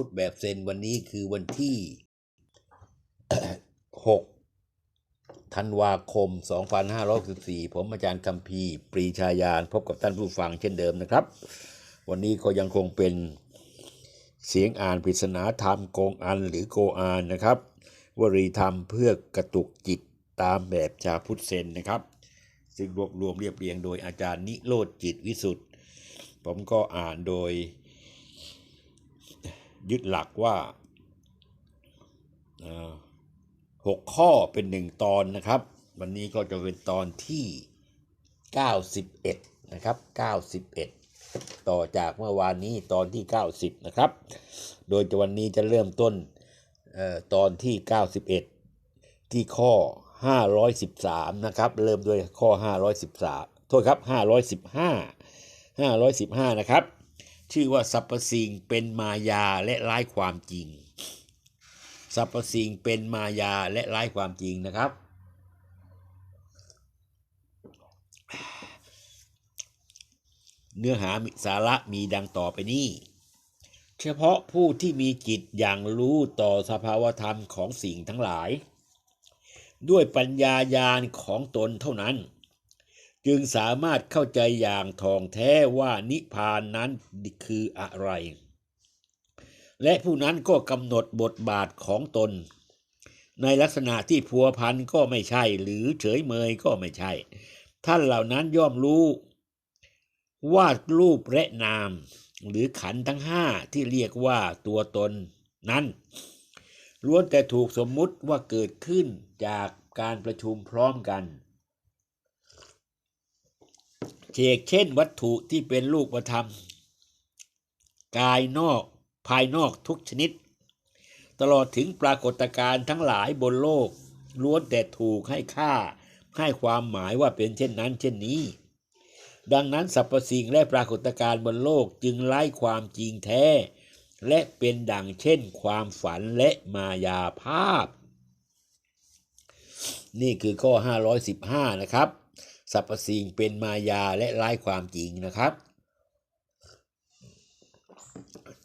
พุทธแบบเซนวันนี้คือวันที่ 6 ธันวาคม 2564 ผมอาจารย์คัมพีปรีชายานพบกับท่านผู้ฟังเช่นเดิมนะครับ วันนี้ก็ยังคงเป็นเสียงอ่านปริศนาธรรมโกงอันหรือโกอานนะครับ วรีธรรมเพื่อกระตุกจิตตามแบบชาพุทธเซนนะครับ ซึ่งรวบรวมเรียบเรียงโดยอาจารย์นิโรธจิตวิสุทธ์ผมก็อ่านโดย ยึดหลักว่าหกข้อเป็นหนึ่งตอนนะครับ วันนี้ก็จะเป็นตอนที่ 91 นะครับ 91 ต่อจากเมื่อวานนี้ตอนที่ 90 นะครับ โดยจะวันนี้จะเริ่มต้นออตอนที่ 91 ที่ข้อ 513 นะครับ เริ่มด้วยข้อ 513 โทษครับ 515 515 นะครับ ชื่อว่าสรรพสิ่งเป็นมายาและร้ายความจริงสรรพสิ่งเป็นมายาและร้ายความจริงนะครับ เนื้อหาสาระมีดังต่อไปนี้ เฉพาะผู้ที่มีจิตอย่างรู้ต่อสภาวธรรมของสิ่งทั้งหลาย ด้วยปัญญายาณของตนเท่านั้น จึงสามารถเข้าใจอย่างท่องแท้ว่านิพพานนั้นคืออะไร และผู้นั้นก็กำหนดบทบาทของตน ในลักษณะที่พัวพันก็ไม่ใช่ หรือเฉยเมยก็ไม่ใช่ ท่านเหล่านั้นย่อมรู้ว่ารูปและนาม หรือขันทั้งห้าที่เรียกว่าตัวตนนั้นล้วนแต่ถูกสมมุติว่าเกิดขึ้นจากการประชุมพร้อมกัน เชกเช่นวัตถุที่เป็นรูปธรรม กายนอกภายนอกทุกชนิด ตลอดถึงปรากฏการณ์ทั้งหลายบนโลกล้วนแต่ถูกให้ค่า ให้ความหมายว่าเป็นเช่นนั้นเช่นนี้ ดังนั้นสรรพสิ่งและปรากฏการณ์บนโลกจึงไร้ความจริงแท้ และเป็นดังเช่นความฝันและมายาภาพ นี่คือข้อ 515 นะครับ สรรพสิ่งเป็นมายาและไร้ความจริงนะครับ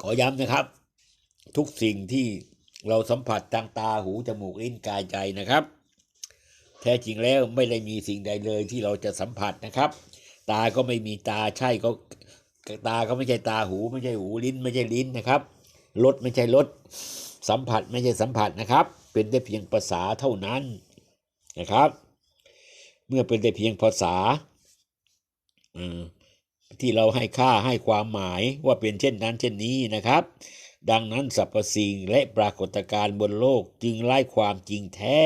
ขอย้ำนะครับ ทุกสิ่งที่เราสัมผัสทางตาหูจมูกลิ้นกายใจนะครับ แท้จริงแล้วไม่ได้มีสิ่งใดเลยที่เราจะสัมผัสนะครับ ตาก็ไม่มีตาใช่ก็ตาก็ไม่ใช่ตาหูไม่ใช่หูลิ้นไม่ใช่ลิ้นนะครับรสไม่ใช่รสสัมผัสไม่ใช่สัมผัสนะครับ เป็นได้เพียงภาษาเท่านั้นนะครับ เมื่อเป็นแต่เพียงภาษาที่เราให้ค่าให้ความหมายว่าเป็นเช่นนั้นเช่นนี้นะครับ ดังนั้นสรรพสิ่งและปรากฏการณ์บนโลกจึงไล่ความจริงแท้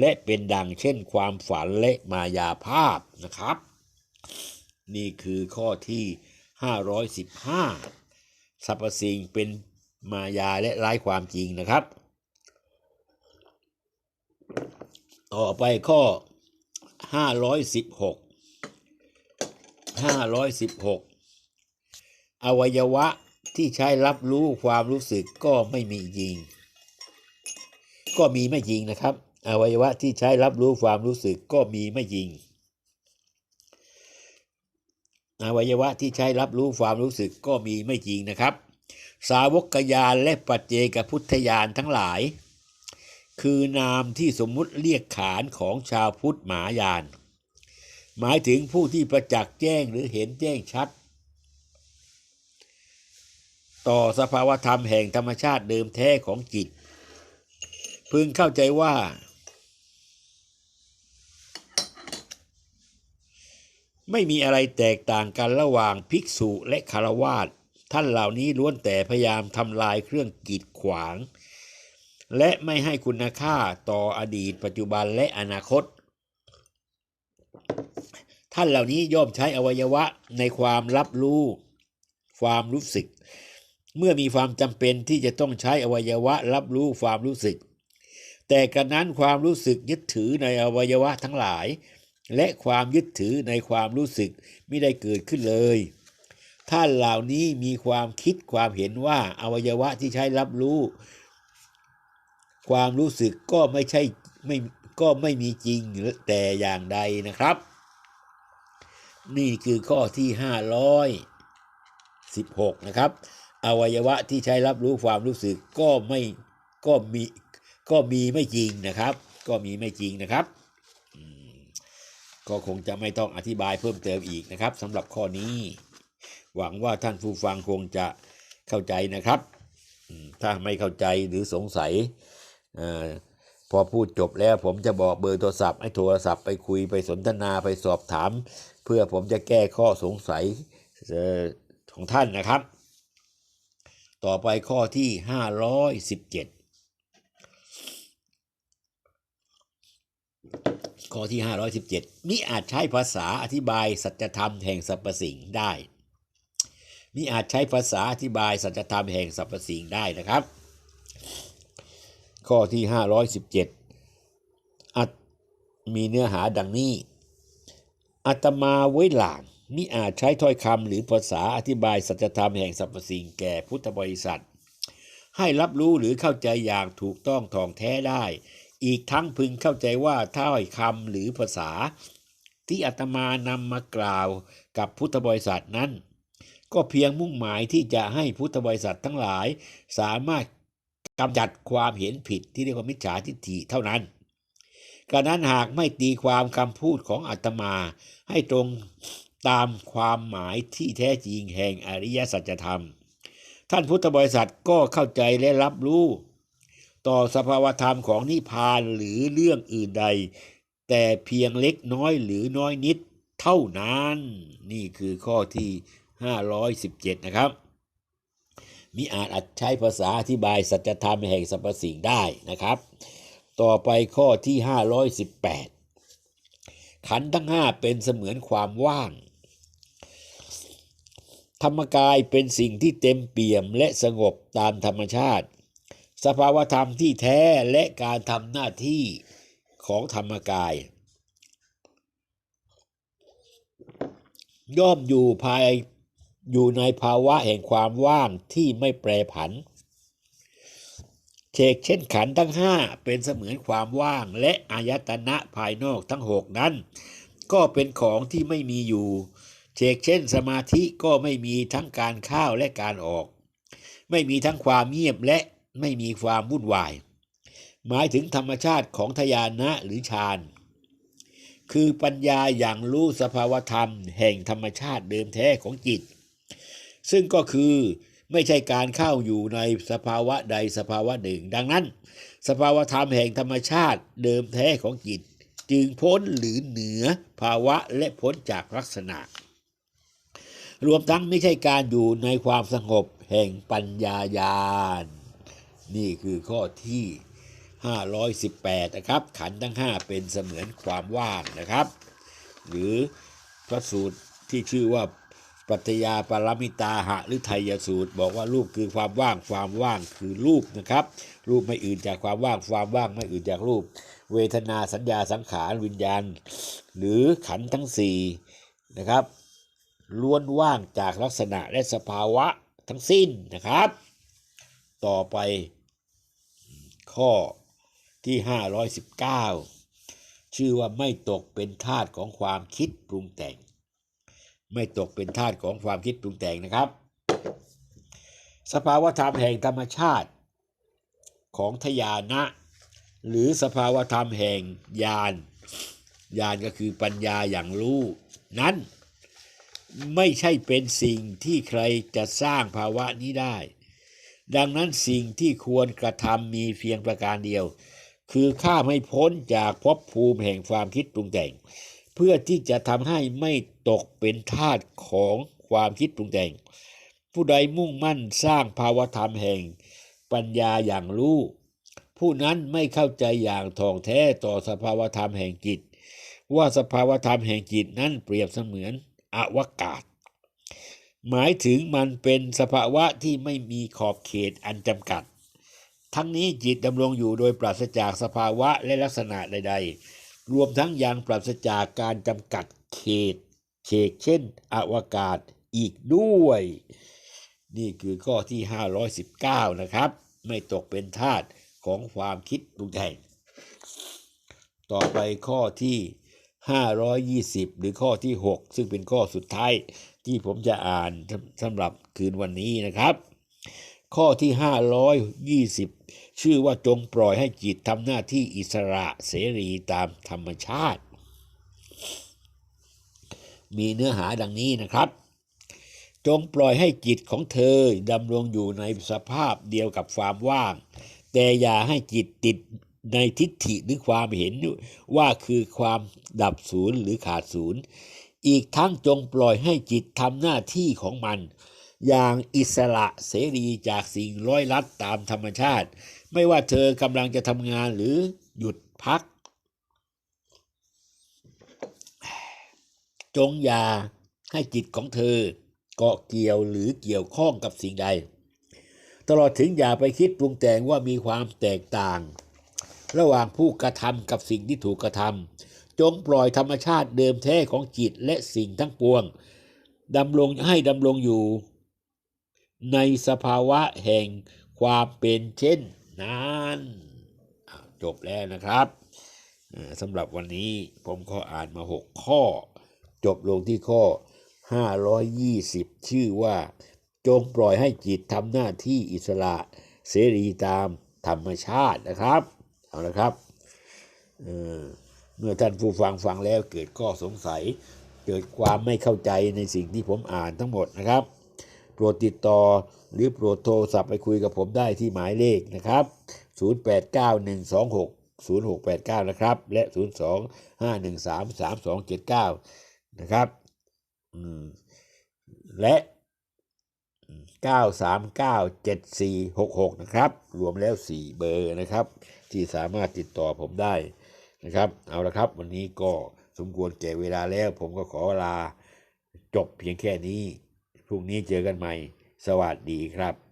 และเป็นดังเช่นความฝันและมายาภาพนะครับ นี่คือข้อที่ 515 สรรพสิ่งเป็นมายาและไร้ความจริงนะครับ ต่อไปข้อ 516 516อวัยวะที่ใช้รับรู้ความรู้สึกก็ไม่มีจริง ก็มีไม่จริงนะครับ อวัยวะที่ใช้รับรู้ความรู้สึกก็มีไม่จริง อวัยวะที่ใช้รับรู้ความรู้สึกก็มีไม่จริงนะครับ สาวกยานและปัจเจกพุทธยานทั้งหลาย คือนามที่สมมุติเรียกขานของชาวพุทธหมายาน หมายถึงผู้ที่ประจักษ์แจ้งหรือเห็นแจ้งชัด ต่อสภาวธรรมแห่งธรรมชาติเดิมแท้ของจิต พึงเข้าใจว่า ไม่มีอะไรแตกต่างกันระหว่างภิกษุและคารวาสท่านเหล่านี้ล้วนแต่พยายามทำลายเครื่องกีดขวาง และไม่ให้คุณค่าต่ออดีต ปัจจุบันและอนาคต ท่านเหล่านี้ย่อมใช้อวัยวะในความรับรู้ ความรู้สึก เมื่อมีความจำเป็นที่จะต้องใช้อวัยวะรับรู้ความรู้สึก แต่กระนั้นความรู้สึกยึดถือในอวัยวะทั้งหลาย และความยึดถือในความรู้สึกไม่ได้เกิดขึ้นเลยท่านเหล่านี้มีความคิดความเห็นว่าอวัยวะที่ใช้รับรู้ ความรู้สึกก็ไม่ใช่ไม่ก็ไม่มีจริงแต่อย่างใดนะครับ นี่คือข้อที่ 516 นะครับ อวัยวะที่ใช้รับรู้ความรู้สึกก็ไม่ก็มีก็มีไม่จริงนะครับ ก็มีไม่จริงนะครับ ก็คงจะไม่ต้องอธิบายเพิ่มเติมอีกนะครับสำหรับข้อนี้ หวังว่าท่านผู้ฟังคงจะเข้าใจนะครับ ถ้าไม่เข้าใจหรือสงสัย พอพูดจบแล้วผมจะบอกเบอร์โทรศัพท์ให้โทรศัพท์ไปคุยไปสนทนาไปสอบถาม เพื่อผมจะแก้ข้อสงสัยออของท่านนะครับ ต่อไปข้อที่ 517 ข้อที่ 517มิอาจใช้ภาษาอธิบายสัจธรรมแห่งสรรพสิ่งได้มิอาจใช้ภาษาอธิบายสัจธรรมแห่งสรรพสิ่งได้นะครับ ข้อที่ 517 อัดมีเนื้อหาดังนี้อาตมาไว้หลางมิอาจใช้ถ้อยคำหรือภาษาอธิบายสัจธรรมแห่งสรรพสิ่งแก่พุทธบริษัท ให้รับรู้หรือเข้าใจอย่างถูกต้องท่องแท้ได้ อีกทั้งพึงเข้าใจว่าถ้อยคำหรือภาษา ที่อาตมานำมากล่าวกับพุทธบริษัทนั้น ก็เพียงมุ่งหมายที่จะให้พุทธบริษัททั้งหลาย สามารถ กำจัดความเห็นผิดที่เรียกว่ามิจฉาทิฏฐิเท่านั้นกระนั้นหากไม่ตีความคำพูดของอาตมาให้ตรงตามความหมายที่แท้จริงแห่งอริยสัจธรรม ท่านพุทธบริษัทก็เข้าใจและรับรู้ ต่อสภาวธรรมของนิพพานหรือเรื่องอื่นใด แต่เพียงเล็กน้อยหรือน้อยนิดเท่านั้น นี่คือข้อที่ 517 นะครับ มิอาจอาจใช้ภาษาอธิบายสัจธรรมแห่งสรรพสิ่งได้นะครับ ต่อไปข้อที่ 518 ขันทั้งห้าเป็นเสมือนความว่าง ธรรมกายเป็นสิ่งที่เต็มเปี่ยมและสงบตามธรรมชาติ สภาวธรรมที่แท้และการทำหน้าที่ของธรรมกาย ย่อมอยู่ภาย อยู่ในภาวะแห่งความว่างที่ไม่แปรผันเชกเช่นขันทั้งห้าเป็นเสมือนความว่างและอายตนะภายนอกทั้งหกนั้น ก็เป็นของที่ไม่มีอยู่เชกเช่นสมาธิก็ไม่มีทั้งการเข้าและการออก ไม่มีทั้งความเงียบและไม่มีความวุ่นวาย หมายถึงธรรมชาติของทยานะหรือฌานคือปัญญาอย่างรู้สภาวธรรม แห่งธรรมชาติเดิมแท้ของจิต ซึ่งก็คือไม่ใช่การเข้าอยู่ในสภาวะใดสภาวะหนึ่ง ดังนั้น สภาวะธรรมแห่งธรรมชาติเดิมแท้ของจิต จึงพ้นหรือเหนือภาวะและพ้นจากลักษณะ รวมทั้งไม่ใช่การอยู่ในความสงบแห่งปัญญาญาณ นี่คือข้อที่ 518 นะครับ ขันทั้ง 5 เป็นเสมือนความว่างนะครับ หรือพระสูตรที่ชื่อว่า ปัตยาปรมิตาหะหรือไทยสูตร บอกว่ารูปคือความว่างความว่างคือรูปนะครับ รูปไม่อื่นจากความว่างความว่างไม่อื่นจากรูป เวทนาสัญญาสังขารวิญญาณ หรือขันทั้งสี่นะครับล้วนว่างจากลักษณะและสภาวะทั้งสิ้นนะครับ ต่อไปข้อที่ 519 ชื่อว่าไม่ตกเป็นทาสของความคิดปรุงแต่ง ไม่ตกเป็นทาสของความคิดปรุงแต่งนะครับ สภาวธรรมแห่งธรรมชาติของทยานะ หรือสภาวธรรมแห่งญาณญาณก็คือปัญญาอย่างรู้นั้นไม่ใช่เป็นสิ่งที่ใครจะสร้างภาวะนี้ได้ ดังนั้นสิ่งที่ควรกระทำมีเพียงประการเดียว คือข้ามให้พ้นจากภพภูมิแห่งความคิดปรุงแต่ง เพื่อที่จะทำให้ไม่ตกเป็นทาสของความคิดปรุงแต่ง ผู้ใดมุ่งมั่นสร้างภาวธรรมแห่งปัญญาอย่างรู้ ผู้นั้นไม่เข้าใจอย่างท่องแท้ต่อสภาวธรรมแห่งจิต ว่าสภาวธรรมแห่งจิตนั้นเปรียบเสมือนอวกาศ หมายถึงมันเป็นสภาวะที่ไม่มีขอบเขตอันจำกัด ทั้งนี้จิตดำรงอยู่โดยปราศจากสภาวะและลักษณะใด ๆ รวมทั้งยังปราศจากการจำกัดเขตเขตเช่นอวกาศอีกด้วย นี่คือข้อที่ 519 นะครับ ไม่ตกเป็นทาสของความคิดปรุงแต่งต่อไปข้อที่ 520 หรือข้อที่ 6 ซึ่งเป็นข้อสุดท้ายที่ผมจะอ่านสำสำหรับคืนวันนี้นะครับ ข้อที่ 520 ชื่อว่าจงปล่อยให้จิตทำหน้าที่อิสระเสรีตามธรรมชาติ มีเนื้อหาดังนี้นะครับ จงปล่อยให้จิตของเธอดำรงอยู่ในสภาพเดียวกับความว่าง แต่อย่าให้จิตติดในทิฏฐิหรือความเห็นว่าคือความดับศูนย์หรือขาดศูนย์ อีกทั้งจงปล่อยให้จิตทำหน้าที่ของมัน อย่างอิสระเสรีจากสิ่งร้อยลัดตามธรรมชาติ ไม่ว่าเธอกำลังจะทำงานหรือหยุดพัก จงอย่าให้จิตของเธอเกาะเกี่ยวหรือเกี่ยวข้องกับสิ่งใด ตลอดถึงอย่าไปคิดปรุงแต่งว่ามีความแตกต่าง ระหว่างผู้กระทำกับสิ่งที่ถูกกระทำจงปล่อยธรรมชาติเดิมแท้ของจิตและสิ่งทั้งปวงดำรงให้ดำรงอยู่ ในสภาวะแห่งความเป็นเช่นนั้นจบแล้วนะครับสำหรับวันนี้ผมขออ่านมา 6 ข้อ จบลงที่ข้อ 520 ชื่อว่า จงปล่อยให้จิตทำหน้าที่อิสระเสรีตามธรรมชาตินะครับ เอาละครับเเมื่อท่านผู้ฟังฟังแล้วเกิดข้อสงสัย เกิดความไม่เข้าใจในสิ่งที่ผมอ่านทั้งหมดนะครับ โปรดติดต่อ หรือโปรดโทรศัพท์ไปคุยกับผมได้ที่หมายเลขนะครับ 0891260689 นะครับ และ 025133279 นะครับอืมและ 9397466 นะครับ รวมแล้ว 4 เบอร์นะครับ ที่สามารถติดต่อผมได้นะครับ เอาละครับ วันนี้ก็สมควรแก่เวลาแล้ว ผมก็ขอลาจบเพียงแค่นี้ พรุ่งนี้เจอกันใหม่ สวัสดีครับ